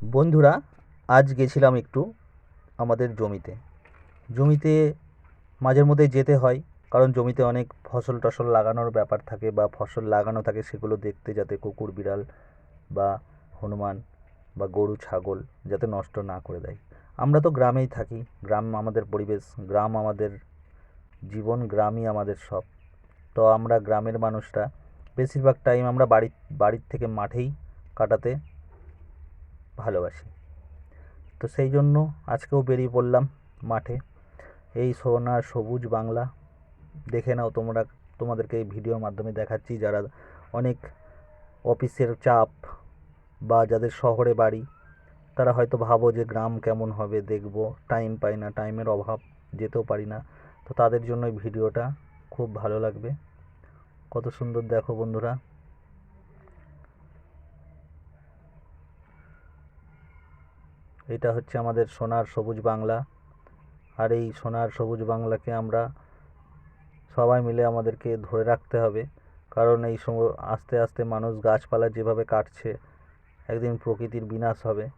বন্ধুরা, আজ গেছিলাম একটু আমাদের জমিতে। জমিতে মাঝের মধ্যে যেতে হয়, কারণ জমিতে অনেক ফসল টসল লাগানোর ব্যাপার থাকে বা ফসল লাগানো থাকে সেগুলো দেখতে যাতে কুকুর, বিড়াল বা হনুমান বা গরু, ছাগল যাতে নষ্ট না করে দেয়। আমরা তো গ্রামেই থাকি, গ্রাম আমাদের পরিবেশ, গ্রাম আমাদের জীবন, গ্রামই আমাদের সব। তো আমরা গ্রামের মানুষরা, বেশিরভাগ টাইম আমরা বাড়ি, বাড়ির থেকে মাঠেই কাটাতে ভালোবাসি। তো সেই জন্য আজকেও বেরিয়ে পড়লাম মাঠে। এই সোনার সবুজ বাংলা দেখে নাও তোমরা, তোমাদেরকে এই ভিডিওর মাধ্যমে দেখাচ্ছি যারা অনেক অফিসের চাপ বা যাদের শহরে বাড়ি, তারা হয়তো ভাবো যে গ্রাম কেমন হবে, দেখব টাইম পাই না টাইমের অভাব, যেতেও পারি না। তো তাদের জন্য এই ভিডিওটা খুব ভালো লাগবে। কত সুন্দর দেখো বন্ধুরা। এটা হচ্ছে আমাদের সোনার সবুজ বাংলা। আর এই সোনার সবুজ বাংলাকে আমরা সবাই মিলে আমাদেরকে ধরে রাখতে হবে। কারণ এই সময় আস্তে আস্তে মানুষ গাছপালা যেভাবে কাটছে, একদিন প্রকৃতির বিনাশ হবে।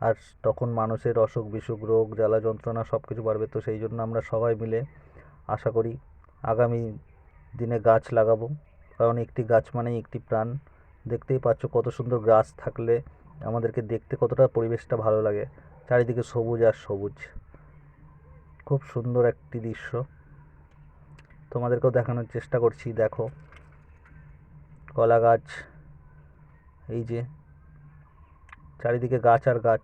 আর তখন মানুষের অসুখ বিসুখ, রোগ, জ্বালা যন্ত্রণা সব কিছু বাড়বে। তো সেই জন্য আমরা সবাই মিলে আশা করি আগামী দিনে গাছ লাগাবো। কারণ একটি গাছ মানেই একটি প্রাণ। দেখতেই পাচ্ছ কত সুন্দর গাছ থাকলে আমাদেরকে দেখতে কতটা পরিবেশটা ভালো লাগে। চারিদিকে সবুজ আর সবুজ। খুব সুন্দর একটি দৃশ্য। তোমাদেরকেও দেখানোর চেষ্টা করছি, দেখো। কলা গাছ, এই যে চারিদিকে গাছ আর গাছ।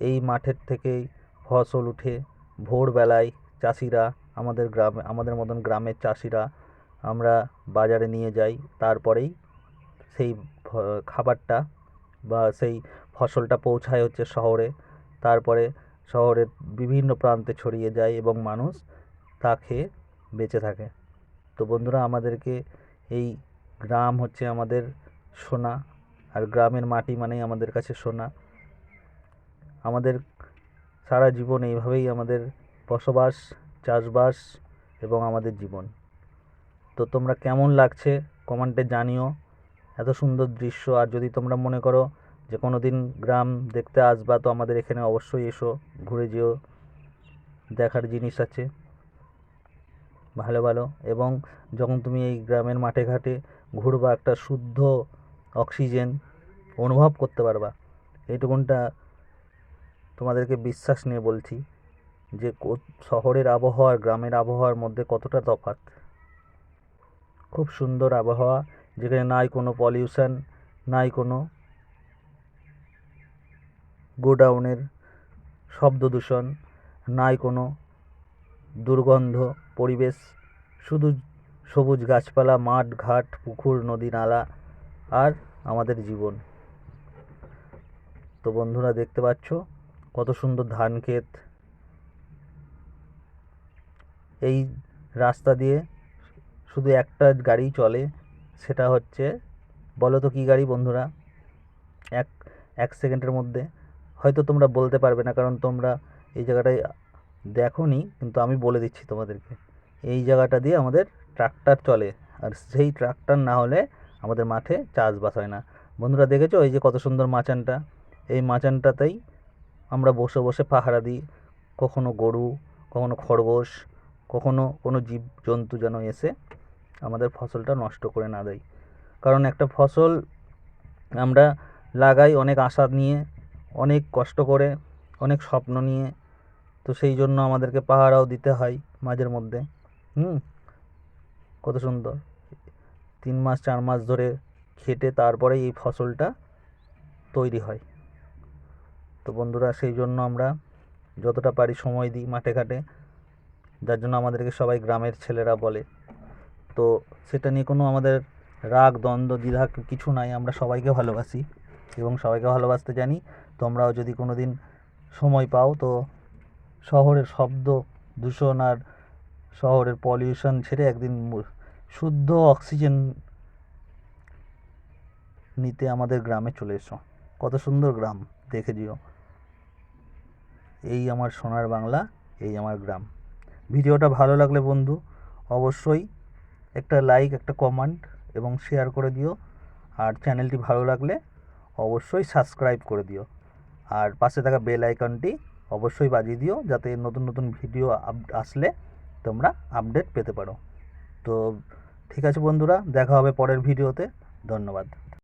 এই মাঠের থেকেই ফসল উঠে ভোরবেলায় চাষিরা আমাদের গ্রামে, আমাদের মতন গ্রামের চাষিরা আমরা বাজারে নিয়ে যাই। তারপরেই সেই খাবারটা বা সেই ফসলটা পৌঁছায় হচ্ছে শহরে। তারপরে শহরের বিভিন্ন প্রান্তে ছড়িয়ে যায় এবং মানুষ তা খেয়ে বেঁচে থাকে। তো বন্ধুরা, আমাদেরকে এই গ্রাম হচ্ছে আমাদের সোনা, আর গ্রামের মাটি মানেই আমাদের কাছে সোনা। আমাদের সারা জীবন এইভাবেই আমাদের বসবাস, চাষবাস এবং আমাদের জীবন। তো তোমরা কেমন লাগছে কমেন্টে জানিও। এত সুন্দর দৃশ্য। আর যদি তোমরা মনে করো যে কোনো দিন গ্রাম দেখতে আসবা, তো আমাদের এখানে অবশ্যই এসো, ঘুরে যেও। দেখার জিনিস আছে। ভালো ভালো। এবং যখন তুমি এই গ্রামের মাঠে ঘাটে ঘুরবা, একটা শুদ্ধ অক্সিজেন অনুভব করতে পারবা। এইটুকুনটা তোমাদেরকে বিশ্বাস নিয়ে বলছি যে শহরের আবহাওয়া গ্রামের আবহাওয়ার মধ্যে কতটা তফাৎ। খুব সুন্দর আবহাওয়া। যেখানে নাই কোনো পলিউশন নাই কোনো গোডাউনের শব্দ দূষণ, নাই কোনো দুর্গন্ধ পরিবেশ। শুধু সবুজ গাছপালা, মাঠ, ঘাট, পুকুর, নদী, নালা আর আমাদের জীবন। তো বন্ধুরা, দেখতে পাচ্ছ কত সুন্দর ধান ক্ষেত। এই রাস্তা দিয়ে শুধু একটা গাড়ি চলে। সেটা হচ্ছে বলো তো কী গাড়ি বন্ধুরা? এক এক সেকেন্ডের মধ্যে। হয়তো তোমরা বলতে পারবে না, কারণ তোমরা এই জায়গাটায় দেখোনি, কিন্তু আমি বলে দিচ্ছি তোমাদেরকে। এই জায়গাটা দিয়ে আমাদের ট্রাক্টর চলে, আর সেই ট্রাক্টর না হলে আমাদের মাঠে চাষবাস হয় না। বন্ধুরা দেখেছ এই যে কত সুন্দর মাচানটা? এই মাচানটাতেই আমরা বসে বসে পাহারা দিই। কখনো গরু, কখনো খরগোশ, কখনো কোনো জীব জন্তু যেন এসে আমাদের ফসলটা নষ্ট করে না দেয়। কারণ একটা ফসল আমরা লাগাই অনেক আশা নিয়ে, অনেক কষ্ট করে, অনেক স্বপ্ন নিয়ে, তো সেই জন্য আমাদেরকে পাহারাও দিতে হয় মাঝের মধ্যে। হুম? কত সুন্দর। তিন মাস, চার মাস ধরে খেটে তারপরে এই ফসলটা তৈরি হয়। তো বন্ধুরা, সেই জন্য আমরা যতটা পারি সময় দিই মাঠে ঘাটে, যার জন্য আমাদেরকে সবাই গ্রামের ছেলেরা বলে। তো সেটা নিয়ে কোনো আমাদের রাগ, দ্বন্দ্ব, দ্বিধা কিছু নাই, আমরা সবাইকে ভালোবাসি এবং সবাইকে ভালোবাসতে জানি। তোমরাও যদি কোনো দিন সময় পাও, তো শহরের শব্দ, দূষণ আর শহরের পলিউশন ছেড়ে একদিন শুদ্ধ অক্সিজেন নিতে আমাদের গ্রামে চলে এসো। কত সুন্দর গ্রাম, দেখে দিও এই আমার সোনার বাংলা, এই আমার গ্রাম। ভিডিওটা ভালো লাগলে বন্ধু, অবশ্যই একটা লাইক একটা কমেন্ট এবং শেয়ার করে দিও। আর চ্যানেলটি ভালো লাগলে অবশ্যই সাবস্ক্রাইব করে দিও। আর পাশে থাকা বেল আইকনটি অবশ্যই বাজিয়ে দিও, যাতে নতুন নতুন ভিডিও আসলে তোমরা আপডেট পেতে পারো। তো ঠিক আছে বন্ধুরা, দেখা হবে পরের ভিডিওতে ধন্যবাদ।